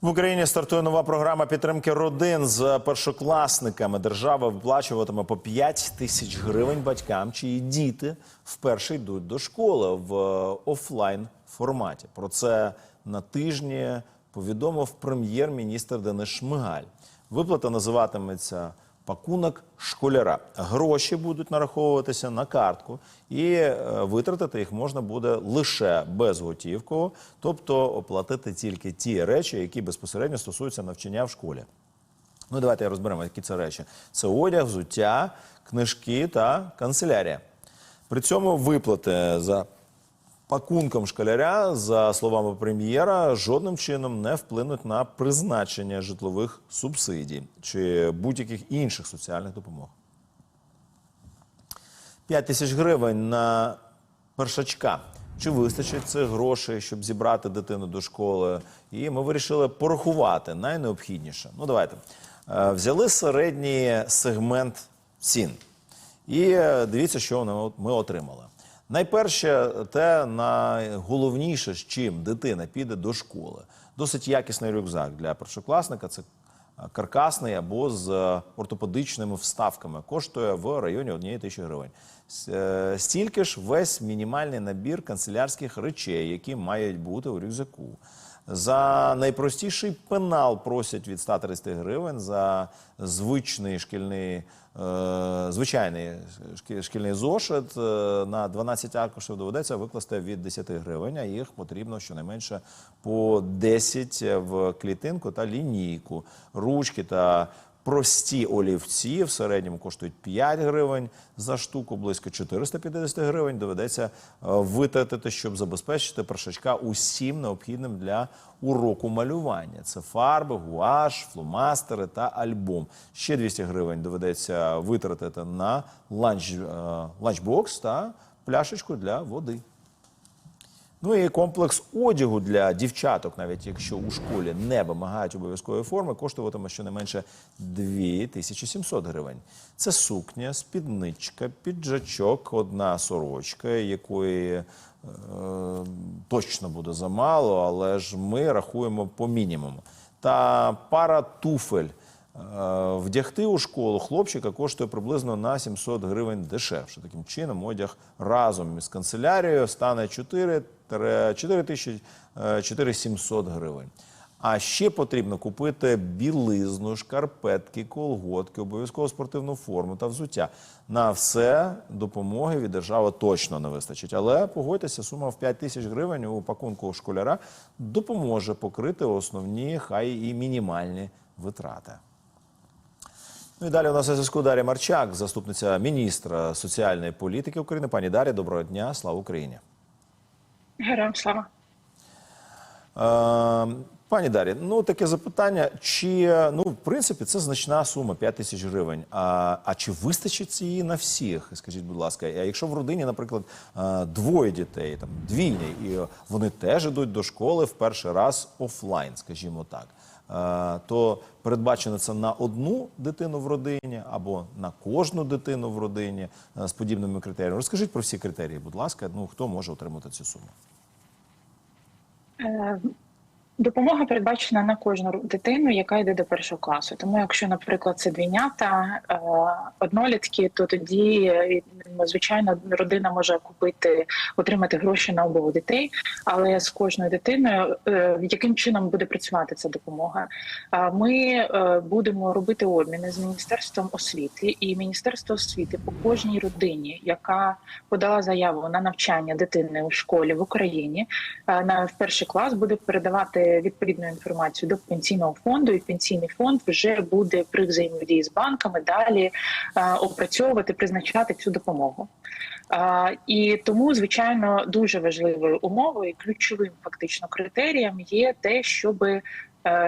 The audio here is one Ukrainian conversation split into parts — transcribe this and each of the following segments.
В Україні стартує нова програма підтримки родин з першокласниками. Держава виплачуватиме по 5 тисяч гривень батькам, чиї діти вперше йдуть до школи в офлайн форматі. Про це на тижні повідомив прем'єр-міністр Денис Шмигаль. Виплата називатиметься пакунок школяра. Гроші будуть нараховуватися на картку, і е, витратити їх можна буде лише безготівково, тобто оплатити тільки ті речі, які безпосередньо стосуються навчання в школі. Ну, давайте розберемо, які це речі. Це одяг, взуття, книжки та канцелярія. При цьому виплати за пакунком школяря, за словами прем'єра, жодним чином не вплинуть на призначення житлових субсидій чи будь-яких інших соціальних допомог. 5 тисяч гривень на першачка. Чи вистачить цих грошей, щоб зібрати дитину до школи? І ми вирішили порахувати найнеобхідніше. Ну, давайте. Е, Взяли середній сегмент цін. І дивіться, що ми отримали. Найперше, те найголовніше, з чим дитина піде до школи. Досить якісний рюкзак для першокласника. Це каркасний або з ортопедичними вставками. Коштує в районі однієї тисячі гривень. Е, Стільки ж весь мінімальний набір канцелярських речей, які мають бути у рюкзаку. За найпростіший пенал просять від 130 гривень, за звичний шкільний, е, звичайний шкі- шкільний зошит е, на 12 аркушів доведеться викласти від 10 гривень, а їх потрібно щонайменше по 10 в клітинку та лінійку. Ручки та Прості олівці в середньому коштують 5 гривень за штуку, близько 450 гривень доведеться е, витратити, щоб забезпечити першачка усім необхідним для уроку малювання. Це фарби, гуаш, фломастери та альбом. Ще 200 гривень доведеться витратити на ланч, е, ланчбокс та пляшечку для води. Ну і комплекс одягу для дівчаток, навіть якщо у школі не вимагають обов'язкової форми, коштуватиме щонайменше 2700 гривень. Це сукня, спідничка, піджачок, одна сорочка, якої е, точно буде замало, але ж ми рахуємо по мінімуму. Та пара туфель. Е, Вдягти у школу хлопчика коштує приблизно на 700 гривень дешевше. Таким чином, одяг разом із канцелярією стане 4 4700 гривень. А ще потрібно купити білизну, шкарпетки, колготки, обов'язково спортивну форму та взуття. На все допомоги від держави точно не вистачить. Але погодьтеся, сума в 5 тисяч гривень у пакунку школяра допоможе покрити основні, хай і мінімальні витрати. Ну і далі у нас на зв'язку Дар'я Марчак, заступниця міністра соціальної політики України. Пані Дар'я, доброго дня, слава Україні. Героям слава. Е, пані Дар'я, ну таке запитання. Чи ну в принципі це значна сума 5 тисяч гривень? А, а чи вистачить цієї на всіх? Скажіть, будь ласка, а якщо в родині, наприклад, е, двоє дітей, там двійня, і вони теж ідуть до школи в перший раз офлайн, скажімо так. Е, То передбачено це на одну дитину в родині або на кожну дитину в родині е, з подібними критеріями. Розкажіть про всі критерії, будь ласка. Ну хто може отримати цю суму? Допомога передбачена на кожну дитину, яка йде до першого класу. Тому, якщо, наприклад, це двійнята, е, однолітки, то тоді е, звичайно родина може купити, отримати гроші на обох дітей. Але з кожною дитиною, е, яким чином буде працювати ця допомога? Ми будемо робити обміни з міністерством освіти, і міністерство освіти по кожній родині, яка подала заяву на навчання дитини у школі в Україні, на в перший клас буде передавати відповідну інформацію до пенсійного фонду, і пенсійний фонд вже буде при взаємодії з банками далі е, опрацьовувати, призначати цю допомогу. Е, І тому, звичайно, дуже важливою умовою, ключовим фактично критерієм є те, щоб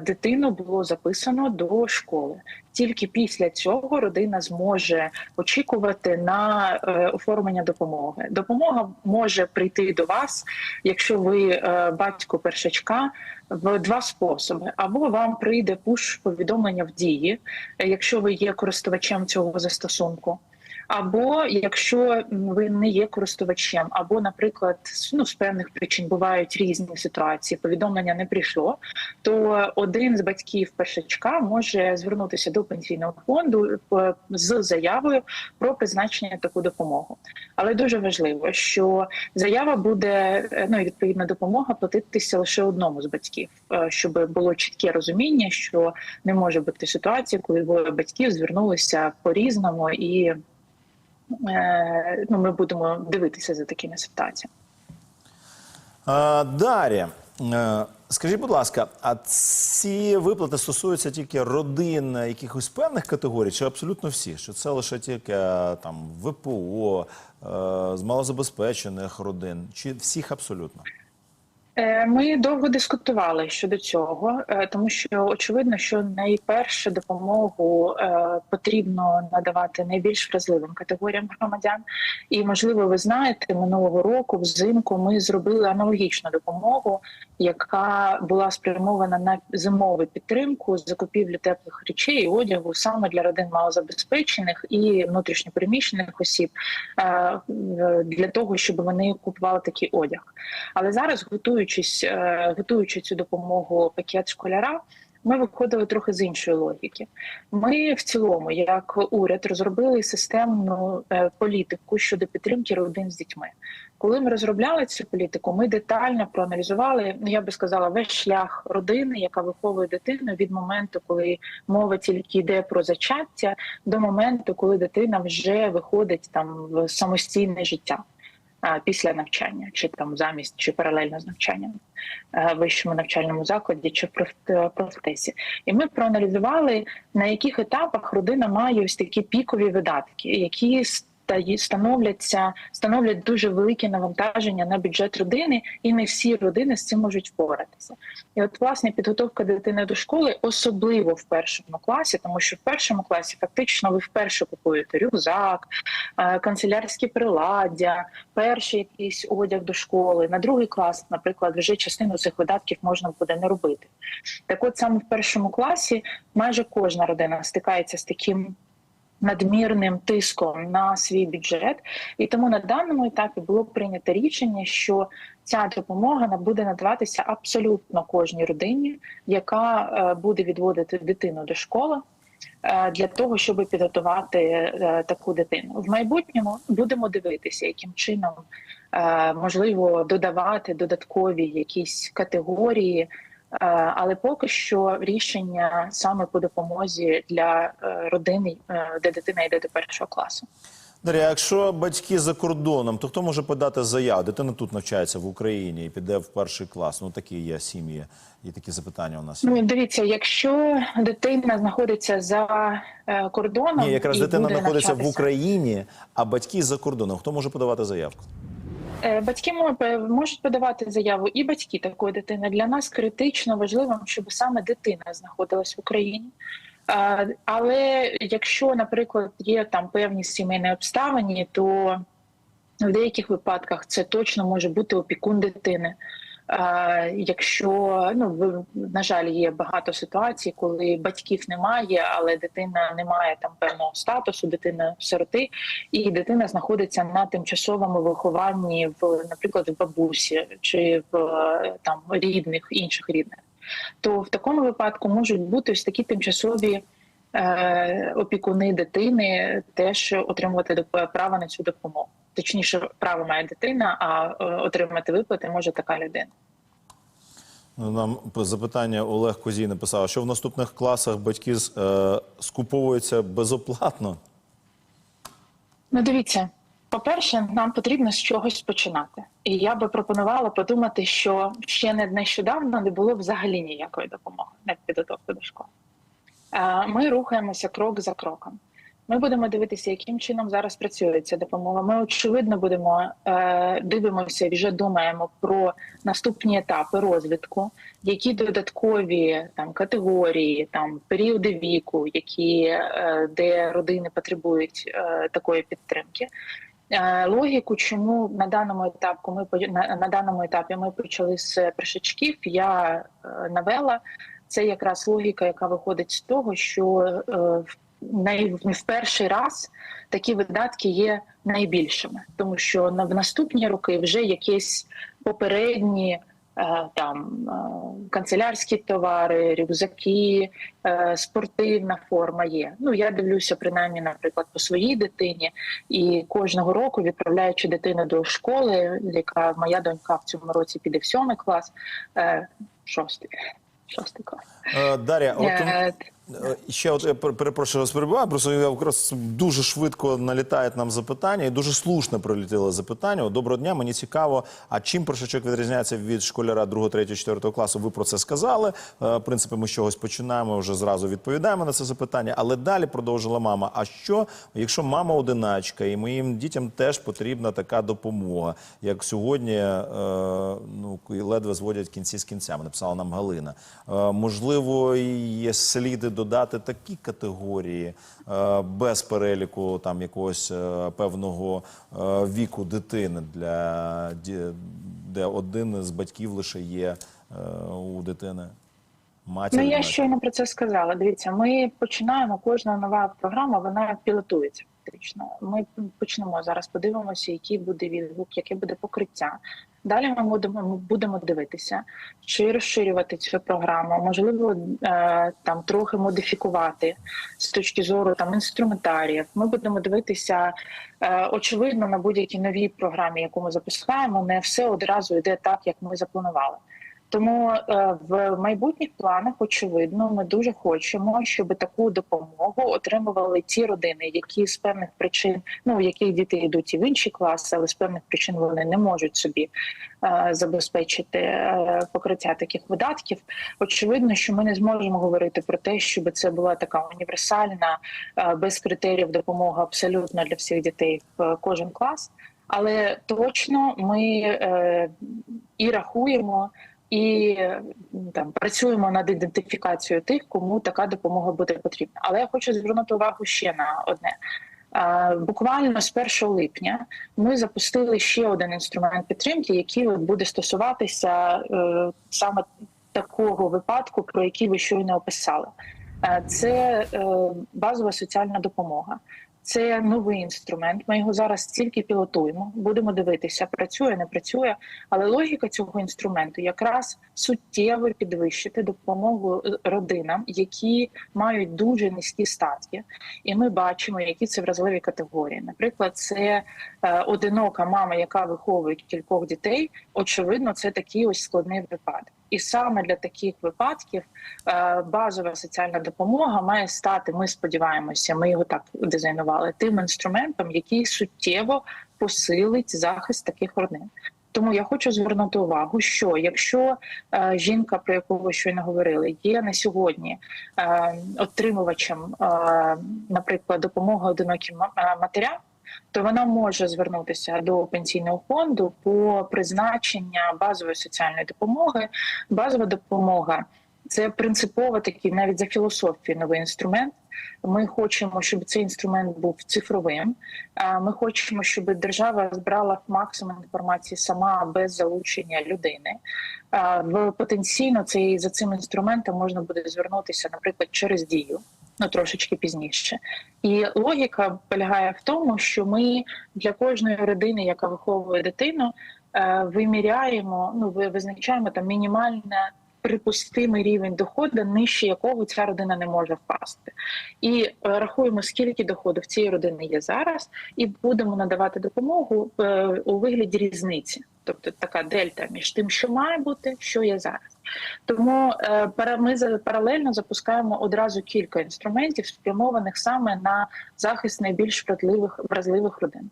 дитину було записано до школи. Тільки після цього родина зможе очікувати на е, оформлення допомоги. Допомога може прийти до вас, якщо ви е, батько першачка, в два способи: або вам прийде пуш повідомлення в дії, е, якщо ви є користувачем цього застосунку. Або якщо ви не є користувачем, або, наприклад, ну, з певних причин бувають різні ситуації, повідомлення не прийшло, то один з батьків першачка може звернутися до пенсійного фонду е, з заявою про призначення таку допомогу. Але дуже важливо, що заява буде е, ну і відповідна допомога платитися лише одному з батьків, е, щоб було чітке розуміння, що не може бути ситуації, коли двоє батьків звернулися по різному, і ну, ми будемо дивитися за такими ситуаціями. Дарі, е, скажіть, будь ласка, а ці виплати стосуються тільки родин якихось певних категорій, чи абсолютно всі? Що це лише тільки е, там ВПО, е, з малозабезпечених родин, чи всіх абсолютно? Е, Ми довго дискутували щодо цього, е, тому що очевидно, що найперше допомогу е, потрібно надавати найбільш вразливим категоріям громадян. І можливо, ви знаєте, минулого року взимку ми зробили аналогічну допомогу, яка була спрямована на зимову підтримку закупівлю теплих речей і одягу саме для родин малозабезпечених і внутрішньопереміщених осіб для того, щоб вони купували такий одяг. Але зараз, готуючись, е, готуючи цю допомогу пакет школяра, ми виходили трохи з іншої логіки. Ми в цілому, як уряд, розробили системну е, політику щодо підтримки родин з дітьми. Коли ми розробляли цю політику, ми детально проаналізували, ну я би сказала, весь шлях родини, яка виховує дитину від моменту, коли мова тільки йде про зачаття, до моменту, коли дитина вже виходить там в самостійне життя після навчання, чи там замість, чи паралельно з навчанням е, в вищому навчальному закладі, чи проф- профтесі. І ми проаналізували, на яких етапах родина має ось такі пікові видатки, які ста- становляться, становлять дуже велике навантаження на бюджет родини, і не всі родини з цим можуть впоратися. І от власне підготовка дитини до школи, особливо в першому класі, тому що в першому класі фактично ви вперше купуєте рюкзак, е, канцелярські приладдя, перший якийсь одяг до школи. На другий клас, наприклад, вже частину цих видатків можна буде не робити. Так, от саме в першому класі майже кожна родина стикається з таким. Надмірним тиском на свій бюджет, і тому на даному етапі було прийнято рішення, що ця допомога буде надаватися абсолютно кожній родині, яка е, буде відводити дитину до школи е, для того, щоб підготувати е, таку дитину. В майбутньому будемо дивитися, яким чином можливо додавати додаткові якісь категорії. Е, Але поки що рішення саме по допомозі для е, родини, е, де дитина йде до першого класу. Дар'я, якщо батьки за кордоном, то хто може подати заяву? Дитина тут навчається в Україні і піде в перший клас. Ну такі є сім'ї, і такі запитання у нас. є. Ну дивіться, якщо дитина знаходиться за кордоном, Ні, якраз і дитина буде знаходиться в Україні, а батьки за кордоном. Хто може подавати заявку? Е, Батьки мо- можуть подавати заяву, і батьки такої дитини. Для нас критично важливим, щоб саме дитина знаходилась в Україні. Але якщо, наприклад, є там певні сімейні обставини, то в деяких випадках це точно може бути опікун дитини. Е, Якщо ну на жаль, є багато ситуацій, коли батьків немає, але дитина не має там певного статусу, дитина сироти, і дитина знаходиться на тимчасовому вихованні в, наприклад, в бабусі чи в е, там рідних інших рідних, то в такому випадку можуть бути ось такі тимчасові. е, Опікуни дитини теж отримувати право на цю допомогу. Точніше, право має дитина, а е, отримати виплати може така людина. Ну, Нам запитання Олег Козій написав, що в наступних класах батьки е, скуповуються безоплатно. Ну, дивіться, по-перше, нам потрібно з чогось починати. І я би пропонувала подумати, що ще не нещодавно не було взагалі ніякої допомоги на підготовку до школи. Е, Ми рухаємося крок за кроком. Ми будемо дивитися, яким чином зараз працює ця допомога. Ми очевидно будемо е, дивимося і вже думаємо про наступні етапи розвитку, які додаткові там категорії, там періоди віку, які е, де родини потребують е, такої підтримки. Е, Логіку, чому на даному етапку ми на, на даному етапі ми почали з першачків, я е, навела. Це якраз логіка, яка виходить з того, що е, в най- в перший раз такі видатки є найбільшими, тому що в наступні роки вже якісь попередні. е, Там е, канцелярські товари, рюкзаки, е, спортивна форма є. Ну я дивлюся, принаймні, наприклад, по своїй дитині, і кожного року, відправляючи дитину до школи, яка моя донька в цьому році піде в сьомий клас, шостий, шостий клас. Дар'я, от Ще от я перепрошую вас перебуваю, просто я якраз дуже швидко налітають нам запитання, і дуже слушно прилетіло запитання. Доброго дня, мені цікаво, а чим першачок відрізняється від школяра 2, 3, 4 класу? Ви про це сказали. Е, В принципі, ми з чогось починаємо, вже зразу відповідаємо на це запитання. Але далі продовжила мама. А що, якщо мама одиначка, і моїм дітям теж потрібна така допомога, як сьогодні е, ну, ледве зводять кінці з кінцями, написала нам Галина. Е, Можливо, є сліди додати такі категорії е, без переліку там якогось е, певного е, віку дитини, для де один з батьків лише є у дитини. Матір, Ну я матір. щойно про це сказала. Дивіться, ми починаємо. Кожна нова програма вона пілотується. Фактично, ми почнемо зараз. Подивимося, який буде відгук, яке буде покриття. Далі ми будемо ми будемо дивитися, чи розширювати цю програму, можливо, е, там трохи модифікувати з точки зору там інструментаріїв. Ми будемо дивитися е, очевидно на будь-якій новій програмі, яку ми запускаємо. Не все одразу йде так, як ми запланували. Тому е, в майбутніх планах, очевидно, ми дуже хочемо, щоб таку допомогу отримували ті родини, які з певних причин, ну яких діти йдуть і в інші класи, але з певних причин вони не можуть собі е, забезпечити е, покриття таких видатків. Очевидно, що ми не зможемо говорити про те, щоб це була така універсальна, е, без критеріїв допомога абсолютно для всіх дітей в кожен клас. Але точно ми е, і рахуємо і там працюємо над ідентифікацією тих, кому така допомога буде потрібна. Але я хочу звернути увагу ще на одне. Буквально з 1 липня ми запустили ще один інструмент підтримки, який буде стосуватися е, саме такого випадку, про який ви щойно описали. Е, Це е, базова соціальна допомога. Це новий інструмент. Ми його зараз тільки пілотуємо. Будемо дивитися, працює, не працює. Але логіка цього інструменту якраз суттєво підвищити допомогу е, родинам, які мають дуже низькі статки. І ми бачимо, які це вразливі категорії. Наприклад, це одинока мама, яка виховує кількох дітей. Очевидно, це такий ось складний випадок. І саме для таких випадків е, базова соціальна допомога має стати. Ми сподіваємося, ми його так дизайнували тим інструментом, який суттєво посилить захист таких родин. Тому я хочу звернути увагу, що якщо е, жінка, про яку ви щойно говорили, є на сьогодні е, отримувачем, е, наприклад, допомоги одиноким е, матерям, то вона може звернутися до пенсійного фонду по призначення базової соціальної допомоги. Базова допомога це принципово такий навіть за філософією новий інструмент. Ми хочемо, щоб цей інструмент був цифровим. Ми хочемо, щоб держава збирала максимум інформації сама без залучення людини. В потенційно цей за цим інструментом можна буде звернутися, наприклад, через дію. Ну, трошечки пізніше, і логіка полягає в тому, що ми для кожної родини, яка виховує дитину, е, виміряємо, ну ви- визначаємо там мінімальне припустимий рівень доходу, нижче якого ця родина не може впасти, і е, рахуємо, скільки доходу в цієї родини є зараз, і будемо надавати допомогу е, у вигляді різниці, тобто така дельта між тим, що має бути, що є зараз. Тому е, ми паралельно запускаємо одразу кілька інструментів, спрямованих саме на захист найбільш вразливих вразливих родин.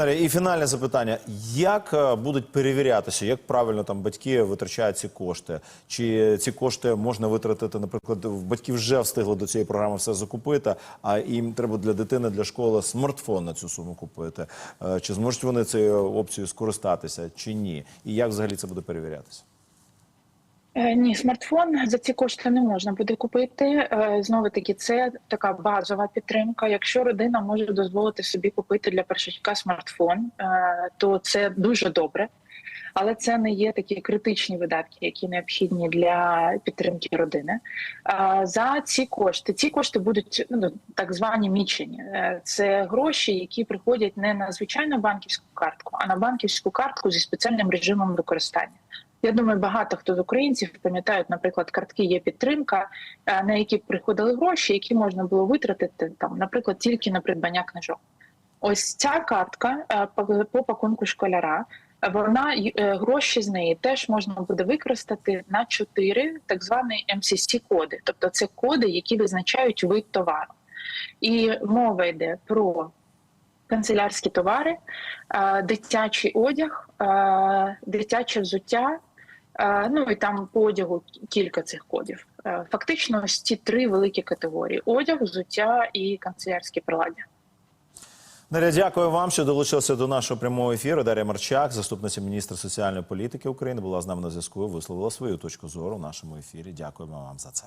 Дар'я, і фінальне запитання: як е, будуть перевірятися, як правильно там батьки витрачають ці кошти? Чи ці кошти можна витратити, наприклад, батьки вже встигли до цієї програми все закупити, а їм треба для дитини, для школи смартфон на цю суму купити? Е, Чи зможуть вони цією опцією скористатися, чи ні? І як взагалі це буде перевірятися? Е, Ні, смартфон за ці кошти не можна буде купити. Знову таки, це така базова підтримка. Якщо родина може дозволити собі купити для першачка смартфон, е, то це дуже добре. але це не є такі критичні видатки, які необхідні для підтримки родини. За ці кошти ці кошти будуть ну, так звані мічені. Е, Це гроші, які приходять не на звичайну банківську картку, а на банківську картку зі спеціальним режимом використання. Я думаю, багато хто з українців пам'ятають, наприклад, картки є підтримка, е, на які приходили гроші, які можна було витратити там, наприклад, тільки на придбання книжок. Ось ця картка е, по- пакунку школяра. Вона е, гроші з неї теж можна буде використати на чотири так звані MCC коди, тобто це коди, які визначають вид товару. І мова йде про канцелярські товари, дитячий одяг, дитяче взуття. Е, Ну і там по одягу кілька цих кодів. Е, Фактично, ось ці три великі категорії: одяг, взуття і канцелярські приладдя. Дар'я, дякую вам, що долучилися до нашого прямого ефіру. Дар'я Марчак, заступниця міністра соціальної політики України, була з нами на зв'язку. Висловила свою точку зору в нашому ефірі. Дякуємо вам за це.